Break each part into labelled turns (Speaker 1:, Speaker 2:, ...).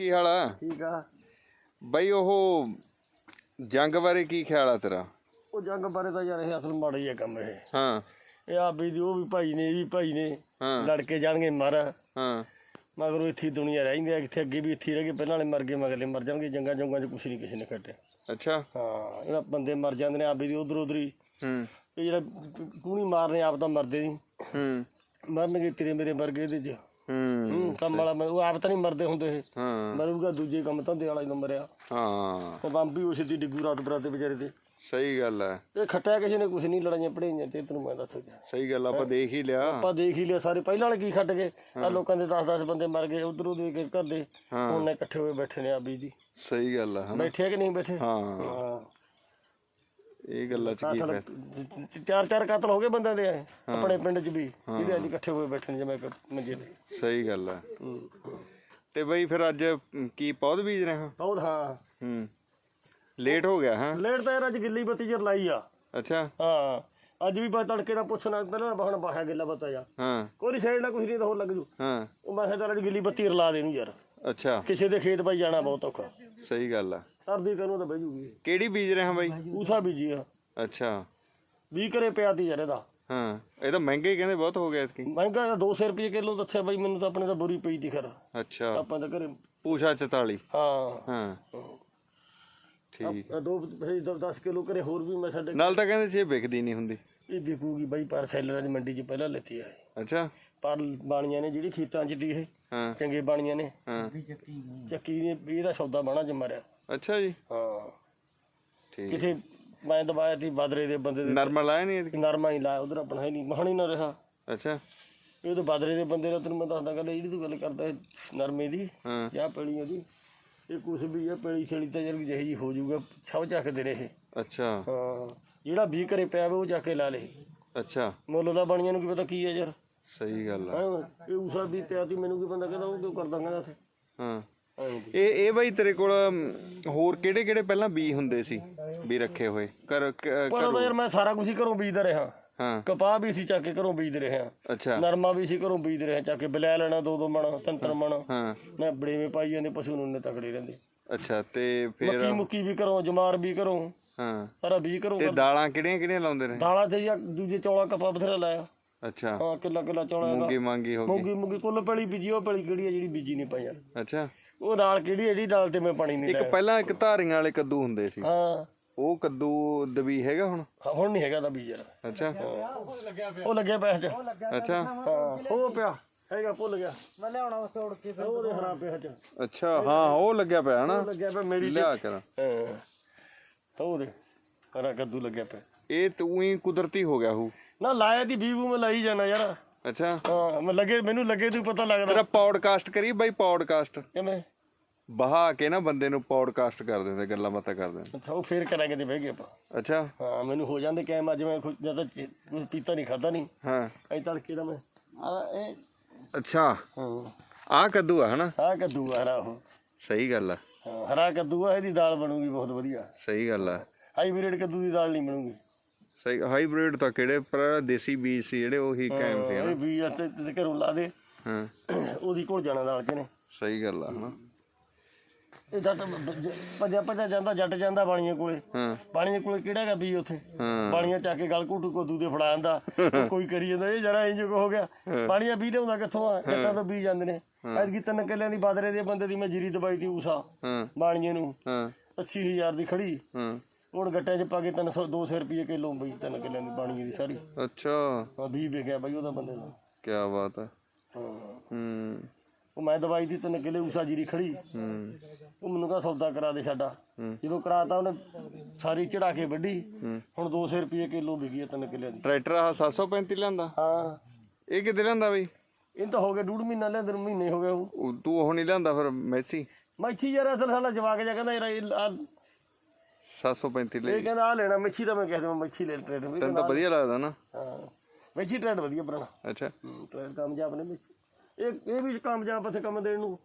Speaker 1: ਕੀ ਹਾਲ ਆ?
Speaker 2: ਠੀਕ ਆ।
Speaker 1: ਬਈ ਉਹ ਜੰਗ ਬਾਰੇ ਕੀ ਖਿਆਲ ਆ ਤੇਰਾ?
Speaker 2: ਉਹ ਜੰਗ ਬਾਰੇ ਤਾਂ ਯਾਰ ਇਹ ਅਸਲ ਮਾੜਾ ਹੀ ਆ ਕੰਮ ਇਹ।
Speaker 1: ਹਾਂ।
Speaker 2: ਇਹ ਆ ਵੀ ਦੀ ਉਹ ਵੀ ਭਾਈ ਨੇ ਇਹ ਵੀ ਭਾਈ ਨੇ।
Speaker 1: ਹਾਂ।
Speaker 2: ਲੜ ਕੇ ਜਾਣਗੇ ਮਰ।
Speaker 1: ਹਾਂ।
Speaker 2: ਮਗਰ ਇੱਥੇ ਹੀ ਦੁਨੀਆ ਰਹਿੰਦੀ ਆ। ਇੱਥੇ ਅੱਗੇ ਵੀ ਇੱਥੇ ਹੀ ਰਹਿ ਗਏ ਪਹਿਲਾਂ ਵਾਲੇ ਮਰ ਗਏ ਮਗਰਲੇ ਮਰ ਜਾਣਗੇ। ਜੰਗਾਂ ਜੰਗਾਂ 'ਚ ਕੁਛ ਨਹੀਂ ਕਿਸੇ ਨੇ ਕੱਟਿਆ।
Speaker 1: ਅੱਛਾ।
Speaker 2: ਹਾਂ ਇਹਨਾਂ ਬੰਦੇ ਮਰ ਜਾਂਦੇ ਨੇ ਆਪੀ ਦੀ ਉਧਰ ਉਧਰ ਹੀ।
Speaker 1: ਹੂੰ।
Speaker 2: ਇਹ ਜਿਹੜਾ ਕੂਣੀ ਮਾਰਨੇ ਆਪ ਤਾਂ ਮਰਦੇ ਨਹੀਂ
Speaker 1: ਹੂੰ।
Speaker 2: ਮਰਨਗੇ ਤੇਰੇ ਮੇਰੇ ਵਰਗੇ ਇਹਦੇ 'ਚ।
Speaker 1: ਹੂੰ
Speaker 2: ਹੂੰ ਕੰਮ ਵਾਲਾ ਉਹ ਆਪ ਤਾਂ ਨਹੀਂ ਮਰਦੇ ਹੁੰਦੇ ਇਹ।
Speaker 1: ਹਾਂ।
Speaker 2: ਮਰੂਗਾ ਦੂਜੇ ਕੰਮ ਧੰਦੇ ਵਾਲਾ ਜਦੋਂ ਮਰਿਆ
Speaker 1: ਹਾਂ।
Speaker 2: ਤੇ ਬੰਬ ਵੀ ਉਸੇ ਦੀ ਡਿੱਗੂ ਰਾਤ ਬਰਾਤੇ ਵਿਚਾਰੇ ਤੇ
Speaker 1: ਸਹੀ ਗੱਲ ਹੈ।
Speaker 2: ਇਹ ਖੱਟਿਆ ਕਿਸੇ ਨੇ ਕੁਛ ਨਹੀਂ ਲੜਾਈਆਂ ਪੜਾਈਆਂ ਤੇ ਤੈਨੂੰ ਮੈਂ ਦੱਸ ਦਿਆਂ।
Speaker 1: ਸਹੀ ਗੱਲ ਆਪਾਂ ਦੇਖ ਹੀ ਲਿਆ।
Speaker 2: ਆਪਾਂ ਦੇਖ ਹੀ ਲਿਆ ਸਾਰੇ। ਪਹਿਲਾਂ ਵਾਲੇ ਕੀ ਛੱਡ ਗਏ? ਆ ਲੋਕਾਂ ਦੇ 10-10 ਬੰਦੇ ਮਰ ਗਏ ਉਧਰੋਂ ਦੇ ਕੇ ਘਰ ਦੇ। ਹੁਣ ਇਕੱਠੇ ਹੋਏ ਬੈਠੇ ਨੇ ਆਬੀ ਦੀ
Speaker 1: ਸਹੀ ਗੱਲ ਹੈ
Speaker 2: ਬੈਠੇ ਆ ਕਿ ਨਹੀਂ ਬੈਠੇ?
Speaker 1: ਹਾਂ।
Speaker 2: ਹਾਂ।
Speaker 1: ਇਹ ਗੱਲਾਂ ਚ ਕੀ ਹੈ
Speaker 2: ਚਾਰ ਚਾਰ ਕਤਲ ਹੋ ਗਏ ਬੰਦਿਆਂ ਦੇ ਆਪਣੇ ਪਿੰਡ 'ਚ ਵੀ। ਜਿਹੜੇ ਅੱਜ ਇਕੱਠੇ ਹੋਏ ਬੈਠੇ ਨੇ ਜਿਵੇਂ ਮੰਜੇ ਤੇ।
Speaker 1: ਸਹੀ ਗੱਲ ਹੈ। ਤੇ ਬਈ ਫਿਰ ਅੱਜ ਕੀ ਪੌਦ ਬੀਜ ਰਹੇ ਹਾਂ?
Speaker 2: ਬਹੁਤ ਹਾਂ।
Speaker 1: ਹੂੰ। ਲੇਟ ਹੋ ਗਿਆ ਹਾਂ?
Speaker 2: ਲੇਟ ਤਾਂ ਯਾਰ ਅੱਜ ਗਿੱਲੀ ਬੱਤੀ ਜਰ ਲਾਈ ਆ।
Speaker 1: ਅੱਛਾ।
Speaker 2: ਹਾਂ। ਅੱਜ ਵੀ ਬਾ ਤੜਕੇ ਦਾ ਪੁੱਛਣਾ ਪਹਿਲਾਂ ਬਾਹਣ ਬਾਹਾ ਗਿੱਲਾ ਬੱਤਾ ਜਾ।
Speaker 1: ਹਾਂ।
Speaker 2: ਕੋਈ ਸਾਈਡ ਨਾ ਕੁਝ ਨਹੀਂ ਤਾਂ ਹੋਰ ਲੱਗ ਜੂ।
Speaker 1: ਹਾਂ।
Speaker 2: ਉਹ ਮੈਂ ਕਿਹਾ ਚੱਲ ਅੱਜ ਗਿੱਲੀ ਬੱਤੀ ਰਲਾ ਦੇ ਨੂੰ ਯਾਰ।
Speaker 1: ਅੱਛਾ।
Speaker 2: ਕਿਸੇ ਦੇ ਖੇਤ ਭਾਈ ਜਾਣਾ ਬਹੁਤ ਔਖਾ।
Speaker 1: ਸਹੀ ਗੱਲ ਆ।
Speaker 2: ਸਰਦੀ ਕਰੂੰ ਤਾਂ ਬਹਿ ਜੂਗੀ
Speaker 1: ਕਿਹੜੀ ਬੀਜ ਰਹੇ ਹਾਂ ਬਾਈ?
Speaker 2: ਊਸਾ ਬੀਜੀ ਆ
Speaker 1: ਅੱਛਾ।
Speaker 2: ਵੀ ਕਰੇ ਪਿਆ ਤੀ ਯਾਰ ਇਹਦਾ।
Speaker 1: ਹਾਂ ਇਹ ਤਾਂ ਮਹਿੰਗੇ ਕਹਿੰਦੇ ਬਹੁਤ ਹੋ ਗਿਆ ਇਸਕੀ
Speaker 2: ਮਹਿੰਗਾ ਤਾਂ 200 ਰੁਪਏ ਕਿਲੋ ਦੱਸਿਆ ਬਾਈ ਮੈਨੂੰ ਤਾਂ ਆਪਣੇ ਤਾਂ ਬੁਰੀ ਪਈ ਦੀ ਖਰ।
Speaker 1: ਅੱਛਾ।
Speaker 2: ਆਪਾਂ ਤਾਂ ਘਰੇ
Speaker 1: ਪੂਸ਼ਾ 44
Speaker 2: ਹਾਂ।
Speaker 1: ਹਾਂ। ਠੀਕ।
Speaker 2: ਆ ਦੋ 10 ਕਿਲੋ ਘਰੇ ਹੋਰ ਵੀ ਮੈਂ ਸਾਡੇ
Speaker 1: ਨਾਲ ਤਾਂ ਕਹਿੰਦੇ ਸੀ ਇਹ ਵਿਕਦੀ ਨਹੀਂ ਹੁੰਦੀ।
Speaker 2: ਇਹ ਵਿਕੂਗੀ ਬਾਈ ਪਰ ਸੈਲਰਾਂ ਦੀ ਮੰਡੀ 'ਚ ਪਹਿਲਾਂ ਲੈਤੀ ਆ।
Speaker 1: ਅੱਛਾ।
Speaker 2: ਪਰ ਬਾਣੀਆਂ ਨੇ ਜਿਹੜੀ ਖੇਤਾਂ 'ਚ ਦੀ ਇਹ।
Speaker 1: ਹਾਂ।
Speaker 2: ਚੰਗੇ ਬਾਣੀਆਂ ਨੇ।
Speaker 1: ਹਾਂ।
Speaker 2: ਚੱਕੀ ਨੇ ਇਹਦਾ ਸੌਦਾ ਬਾਣਾ ਮਾਰਿਆ
Speaker 1: ਅੱਛਾ ਜੀ।
Speaker 2: ਹਾਂ।
Speaker 1: ਠੀਕ।
Speaker 2: ਕਿਸੇ ਮੈਂ ਦਵਾਇਆ ਤੀ ਬਾਦਰੇ ਦੇ ਬੰਦੇ ਦੇ
Speaker 1: ਨਰਮਲ ਲਾਇਆ ਨਹੀਂ ਇਹਦੀ?
Speaker 2: ਨਰਮਾ ਹੀ ਲਾਇਆ ਉਧਰ ਆਪਣਾ ਹੈ ਨਹੀਂ ਮਹਣੀ ਨਾ ਰਿਹਾ।
Speaker 1: ਅੱਛਾ।
Speaker 2: ਇਹ ਤਾਂ ਬਾਦਰੇ ਦੇ ਬੰਦੇ ਦਾ ਤੈਨੂੰ ਮੈਂ ਦੱਸਦਾ ਗੱਲ ਜਿਹੜੀ ਤੂੰ ਗੱਲ ਕਰਦਾ ਇਹ ਨਰਮੇ ਦੀ
Speaker 1: ਹਾਂ।
Speaker 2: ਜਾਂ ਪੈਲੀ ਉਹਦੀ ਇਹ ਕੁਛ ਵੀ ਹੈ ਪੈਲੀ ਛੇਲੀ ਤਾਂ ਜਰ ਜਿਹੀ ਜੀ ਹੋ ਜਾਊਗਾ ਛਾવ ਚੱਕਦੇ ਰਹੇ।
Speaker 1: ਅੱਛਾ।
Speaker 2: ਹਾਂ ਜਿਹੜਾ ਵੀ ਘਰੇ ਪਿਆ ਵੇ ਉਹ ਜਾ ਕੇ ਲਾ ਲੇ।
Speaker 1: ਅੱਛਾ।
Speaker 2: ਮੁੱਲ ਦਾ ਬਣੀਆਂ ਨੂੰ ਕੀ ਪਤਾ ਕੀ ਹੈ ਯਾਰ।
Speaker 1: ਸਹੀ ਗੱਲ ਆ।
Speaker 2: ਹੈਂ, ਇਹ ਉਸਾ ਵੀ ਪਿਆ ਤੀ ਮੈਨੂੰ ਕੀ ਬੰਦਾ ਕਹਿੰਦਾ ਉਹ ਕਿਉਂ ਕਰਦਾ ਕਹਿੰਦਾ
Speaker 1: ਹਾਂ। ਇਹ ਇਹ ਬਾਈ ਤੇਰੇ ਕੋਲ ਹੋਰ ਕਿਹੜੇ ਕਿਹੜੇ ਪਹਿਲਾਂ ਬੀ ਹੁੰਦੇ ਸੀ ਵੀ ਰੱਖੇ ਹੋਏ? ਕਰ
Speaker 2: ਪਰ ਤਾਂ ਯਾਰ ਮੈਂ ਸਾਰਾ ਕੁਝ ਹੀ ਘਰੋਂ ਬੀਜਦਾ ਰਿਹਾ।
Speaker 1: ਹਾਂ।
Speaker 2: ਕਪਾਹ ਵੀ ਸੀ ਚੱਕ ਕੇ ਘਰੋਂ ਬੀਜਦੇ ਰਿਹਾ
Speaker 1: ਅੱਛਾ।
Speaker 2: ਨਰਮਾ ਵੀ ਸੀ ਘਰੋਂ ਬੀਜਦੇ ਰਿਹਾ ਚੱਕ ਕੇ ਬਲੈ ਲੈਣਾ ਦੋ ਦੋ ਮਣ ਤਿੰਨ ਤਿੰਨ ਮਣ।
Speaker 1: ਹਾਂ।
Speaker 2: ਮੈਂ ਬੜੇਵੇਂ ਪਾਈ ਜਾਂਦੇ ਪਸ਼ੂ ਨੂੰ ਨੇ ਤਕੜੇ ਰਹਿੰਦੇ।
Speaker 1: ਅੱਛਾ ਤੇ ਫਿਰ
Speaker 2: ਮੱਕੀ ਮੁੱਕੀ ਵੀ ਘਰੋਂ ਜਮਾਰ ਵੀ ਘਰੋਂ।
Speaker 1: ਹਾਂ।
Speaker 2: ਸਾਰਾ ਵੀ ਘਰੋਂ
Speaker 1: ਤੇ ਦਾਲਾਂ ਕਿਹੜੀਆਂ ਕਿਹੜੀਆਂ ਲਾਉਂਦੇ ਨੇ
Speaker 2: ਦਾਲਾਂ ਤੇ ਜਾਂ ਦੂਜੇ ਚੌਲਾ ਕਪਾ ਬਥੇਰਾ ਲਾਇਆ।
Speaker 1: ਅੱਛਾ।
Speaker 2: ਹਾਂ ਕਿੱਲਾ ਕਿੱਲਾ ਚੌਲਾ
Speaker 1: ਮੂੰਗੀ ਮਾਂਗੀ ਹੋ ਗਈ।
Speaker 2: ਮੂੰਗੀ ਮੂੰਗੀ ਕੁੱਲ ਪਲੀ ਬੀਜੀ ਉਹ ਪਲੀ ਕਿਹੜੀ ਹੈ ਜਿਹੜੀ ਬੀਜੀ ਨਹੀਂ ਪਾਈ ਯਾਰ।
Speaker 1: ਅੱਛਾ।
Speaker 2: ਉਹ ਨਾਲ ਕਿਹੜੀ ਜਿਹੜੀ ਨਾਲ ਤੇ ਮੈਂ ਪਾਣੀ ਨਹੀਂ
Speaker 1: ਇੱਕ ਪਹਿਲਾਂ ਇੱਕ ਧਾਰੀਆਂ ਵਾਲੇ ਕੱਦੂ ਹੁੰਦੇ ਸੀ।
Speaker 2: ਹਾਂ।
Speaker 1: ਉਹ ਕੱਦੂ ਦਬੀ ਹੈਗਾ ਹੁਣ?
Speaker 2: ਹੁਣ ਨਹੀਂ ਹੈਗਾ ਦਾ ਬੀਜ ਯਾਰ।
Speaker 1: ਅੱਛਾ।
Speaker 2: ਉਹ ਲੱਗਿਆ ਪਿਆ ਚ
Speaker 1: ਅੱਛਾ।
Speaker 2: ਹਾਂ। ਉਹ ਪਿਆ। ਹੈਗਾ ਭੁੱਲ ਗਿਆ ਮੈਂ ਲਿਆਉਣਾ ਉਸ ਤੋੜ ਕੇ ਉਹਦੇ ਹਰਾ ਪਿਆ ਚ
Speaker 1: ਅੱਛਾ ਹਾਂ ਉਹ ਲੱਗਿਆ ਪਿਆ ਹਨਾ।
Speaker 2: ਲੱਗਿਆ ਪਿਆ ਮੇਰੀ
Speaker 1: ਲਿਆ ਕਰ।
Speaker 2: ਹਾਂ। ਉਹਦੇ ਹਰਾ ਕੱਦੂ ਲੱਗਿਆ ਪਿਆ।
Speaker 1: ਇਹ ਤੂੰ ਹੀ ਕੁਦਰਤੀ ਹੋ ਗਿਆ ਹੂ।
Speaker 2: ਨਾ ਲਾਇਆ ਦੀ ਬੀਬੂ ਮੈਂ ਲਾਈ ਜਾਣਾ ਯਾਰ।
Speaker 1: ਅੱਛਾ।
Speaker 2: ਹਾਂ ਮੈਂ ਲੱਗੇ ਮੈਨੂੰ ਲੱਗੇ ਤੂੰ ਪਤਾ ਲੱਗਦਾ।
Speaker 1: ਤੇਰਾ ਪੌਡਕਾਸਟ ਕਰੀ ਬਾਈ ਪੌਡਕਾਸਟ
Speaker 2: ਕਿਵੇਂ?
Speaker 1: ਬਹਾ ਕੇ ਨਾ ਬੰਦੇ ਨੂੰ ਪੌਡਕਾਸਟ ਕਰ ਦਿੰਦੇ ਗੱਲਾਂ ਬਾਤਾਂ ਕਰਦੇ
Speaker 2: ਅੱਛਾ ਉਹ ਫੇਰ ਕਰਾਂਗੇ ਤੇ ਬਹਿ ਗਏ ਆਪਾਂ।
Speaker 1: ਅੱਛਾ।
Speaker 2: ਹਾਂ ਮੈਨੂੰ ਹੋ ਜਾਂਦੇ ਕੈਮ ਅੱਜ ਮੈਂ ਜ਼ਿਆਦਾ ਕੁਝ ਪੀਤਾ ਨਹੀਂ ਖਾਦਾ ਨਹੀਂ।
Speaker 1: ਹਾਂ।
Speaker 2: ਐ ਤੜਕੇ ਦਾ ਮੈਂ?
Speaker 1: ਅੱਛਾ।
Speaker 2: ਹਾਂ।
Speaker 1: ਆਹ ਕੱਦੂ ਆ ਹਨਾ?
Speaker 2: ਆਹ ਕੱਦੂ ਆ ਹਰਾ ਉਹ।
Speaker 1: ਸਹੀ ਗੱਲ ਆ।
Speaker 2: ਹਾਂ, ਹਰਾ ਕੱਦੂ ਆ ਇਹਦੀ ਦਾਲ ਬਣੂਗੀ ਬਹੁਤ ਵਧੀਆ।
Speaker 1: ਸਹੀ ਗੱਲ ਆ।
Speaker 2: ਹਾਈਬ੍ਰਿਡ ਕੱਦੂ ਦੀ ਦਾਲ ਨਹੀਂ ਬਣੂਗੀ।
Speaker 1: ਸਹੀ ਹਾਈਬ੍ਰਿਡ ਤਾਂ ਕਿਹੜੇ ਪਰ ਦੇਸੀ ਬੀਜ ਸੀ ਜਿਹੜੇ ਉਹੀ ਕਾਇਮ ਸੀ
Speaker 2: ਇਹ ਵੀ ਤੇ ਤੇ ਘਰੋਂ ਲਾ ਦੇ।
Speaker 1: ਹਾਂ।
Speaker 2: ਉਹਦੀ ਕੋਲ ਜਾਣਾ ਦਾਲ ਚ ਨੇ
Speaker 1: ਸਹੀ ਗੱਲ ਆ ਹਨਾ?
Speaker 2: ਇਹ ਜੱਟ ਭੱਜਿਆ ਭੱਜਿਆ ਜਾਂਦਾ ਜੱਟ ਜਾਂਦਾ ਬਾਣੀਆਂ ਕੋਲੇ।
Speaker 1: ਹਾਂ।
Speaker 2: ਬਾਣੀਆਂ ਕੋਲੇ ਕਿਹੜਾ ਹੈਗਾ ਵੀ ਉੱਥੇ? ਬਾਣੀਆਂ ਚੱਕ ਕੇ ਗਲ ਘੁੱਟੂ ਕੋ ਦੂਦੇ ਫੜਾ ਜਾਂਦਾ ਕੋਈ ਕਰੀ ਜਾਂਦਾ ਇਹ ਜਰਾ ਇੰਜ ਹੋ ਗਿਆ। ਬਾਣੀਆਂ ਵੀ ਲਿਆਉਂਦਾ ਕਿੱਥੋਂ ਆ? ਜੱਟਾਂ ਤੋਂ ਬੀ ਜਾਂਦੇ ਨੇ। ਐਤਕੀ ਤਿੰਨ ਕਿੱਲਿਆਂ ਦੀ ਬਾਦਰੇ ਦੇ ਬੰਦੇ ਦੀ ਮੈਂ ਜੀਰੀ ਦਵਾਈ ਤੀ ਊਸਾ
Speaker 1: ਹਾਂ।
Speaker 2: ਬਾਣੀਆਂ ਨੂੰ।
Speaker 1: ਹਾਂ।
Speaker 2: 80000 ਦੀ ਖੜੀ।
Speaker 1: ਹਾਂ।
Speaker 2: ਹੁਣ ਗੱਟਿਆਂ 'ਚ ਪਾ ਕੇ 300 200 ਰੁਪਏ ਕਿਲੋ ਬਈ ਤਿੰਨ ਕਿੱਲਿਆਂ ਦੀ ਬਾਣੀਆਂ ਦੀ ਸਾਰੀ।
Speaker 1: ਅੱਛਾ।
Speaker 2: ਹਾਂ 20 ਵਿਕਿਆ ਬਈ ਉਹਦਾ ਬੰਦੇ ਦਾ।
Speaker 1: ਕੀ ਬਾਤ ਹੈ
Speaker 2: ਹਾਂ।
Speaker 1: ਹੂੰ।
Speaker 2: ਉਹ ਮੈਂ ਦਵਾਈ ਦੀ ਤਿੰਨ ਕਿੱਲੇ ਊਸਾ ਜੀਰੀ ਖੜੀ।
Speaker 1: ਹੂੰ।
Speaker 2: ਉਹ ਮੈਨੂੰ ਕਹਾ ਸੌਦਾ ਕਰਾ ਦੇ ਸਾਡਾ। ਜਦੋਂ ਕਰਾਤਾ ਉਹਨੇ ਸਾਰੀ ਚੜਾ ਕੇ ਵੱਢੀ। ਹੁਣ 200 ਰੁਪਏ ਕਿਲੋ ਵਿਕੀ ਹੈ ਤਿੰਨ ਕਿੱਲਿਆਂ ਦੀ।
Speaker 1: ਟਰੈਕਟਰ ਆ 735 ਲਿਆਂਦਾ?
Speaker 2: ਹਾਂ।
Speaker 1: ਇਹ ਕਿੱਥੇ ਲਿਆਂਦਾ ਬਈ?
Speaker 2: ਇਹ ਤਾਂ ਹੋ ਗਿਆ ਡੂਢ ਮਹੀਨਾ ਨੂੰ ਮਹੀਨੇ ਹੋ ਗਏ ਉਹ।
Speaker 1: ਤੂੰ ਉਹ ਨਹੀਂ ਲਿਆਂਦਾ ਫਿਰ ਮੈਸੀ?
Speaker 2: ਮੱਛੀ ਯਾਰ ਅਸਲ ਸਾਡਾ ਜਵਾਕ ਜਾ ਕਹਿੰਦਾ ਯਾਰ
Speaker 1: 735 ਲੈ
Speaker 2: ਇਹ ਕਹਿੰਦਾ ਆ ਲੈਣਾ ਮੱਛੀ ਤਾਂ ਮੈਂ ਕਹਿ ਦਵਾਂ ਮੱਛੀ ਲੈ ਟ੍ਰੇਡ ਵੀ
Speaker 1: ਤੈਨੂੰ ਤਾਂ ਵਧੀਆ ਲੱਗਦਾ ਨਾ।
Speaker 2: ਹਾਂ ਮੱਛੀ ਟ੍ਰੇਡ ਵਧੀਆ ਪੁਰਾਣਾ
Speaker 1: ਅੱਛਾ।
Speaker 2: ਟ੍ਰੇਡ ਕਾਮਯਾਬ ਨੇ ਮੱਛੀ। ਇਹ ਇਹ ਵੀ ਕਾਮਯਾਬ ਇੱਥੇ ਕੰਮ ਦੇਣ ਨੂੰ।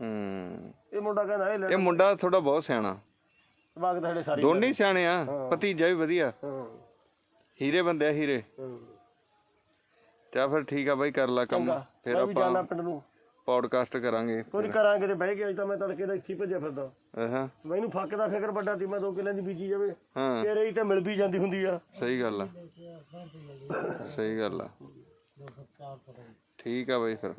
Speaker 1: ਹੂੰ।
Speaker 2: ਇਹ ਮੁੰਡਾ ਕਹਿੰਦਾ ਇਹ
Speaker 1: ਇਹ
Speaker 2: ਲੈਣਾ
Speaker 1: ਮੁੰਡਾ ਥੋੜਾ ਬਹੁਤ ਸਿਆਣਾ।
Speaker 2: ਤਾਂ ਸਾਡੇ ਸਾਰੇ
Speaker 1: ਦੋਨੇ ਹੀ ਸਿਆਣੇ ਆ ਭਤੀਜਾ ਵੀ ਵਧੀਆ।
Speaker 2: ਹਾਂ।
Speaker 1: ਹੀਰੇ ਬੰਦੇ ਆ ਹੀਰੇ।
Speaker 2: ਹਾਂ।
Speaker 1: ਤੇ ਫਿਰ ਠੀਕ ਆ ਬਾਈ ਕਰ ਲੈ ਕੰਮ।
Speaker 2: ਚੰਗਾ।
Speaker 1: ਫਿਰ
Speaker 2: ਵੀ
Speaker 1: ਆਪਾਂ
Speaker 2: ਜਾਣਾ ਪਿੰਡ ਨੂੰ।
Speaker 1: ਪੌਡਕਾਸਟ ਕਰਾਂਗੇ।
Speaker 2: ਕੋਈ ਕਰਾਂਗੇ ਤੇ ਬਹਿ ਕੇ ਅੱਜ ਤਾਂ ਮੈਂ ਤੜਕੇ ਦਾ ਇੱਥੇ ਹੀ ਭੱਜਿਆ ਫਿਰਦਾ।
Speaker 1: ਹਾਂ
Speaker 2: ਮੈਨੂੰ ਫੱਕ ਦਾ ਫਿਕਰ ਵੱਡਾ ਸੀ ਮੈਂ ਦੋ ਕਿੱਲਿਆਂ ਦੀ ਬੀਜੀ ਜਾਵੇ।
Speaker 1: ਹਾਂ।
Speaker 2: ਤੇ ਰਹੀ ਤਾਂ ਮਿਲ ਵੀ ਜਾਂਦੀ ਹੁੰਦੀ ਆ।
Speaker 1: ਸਹੀ ਗੱਲ ਆ। ਸਹੀ ਗੱਲ ਆ। ਠੀਕ ਆ ਬਈ ਫਿਰ।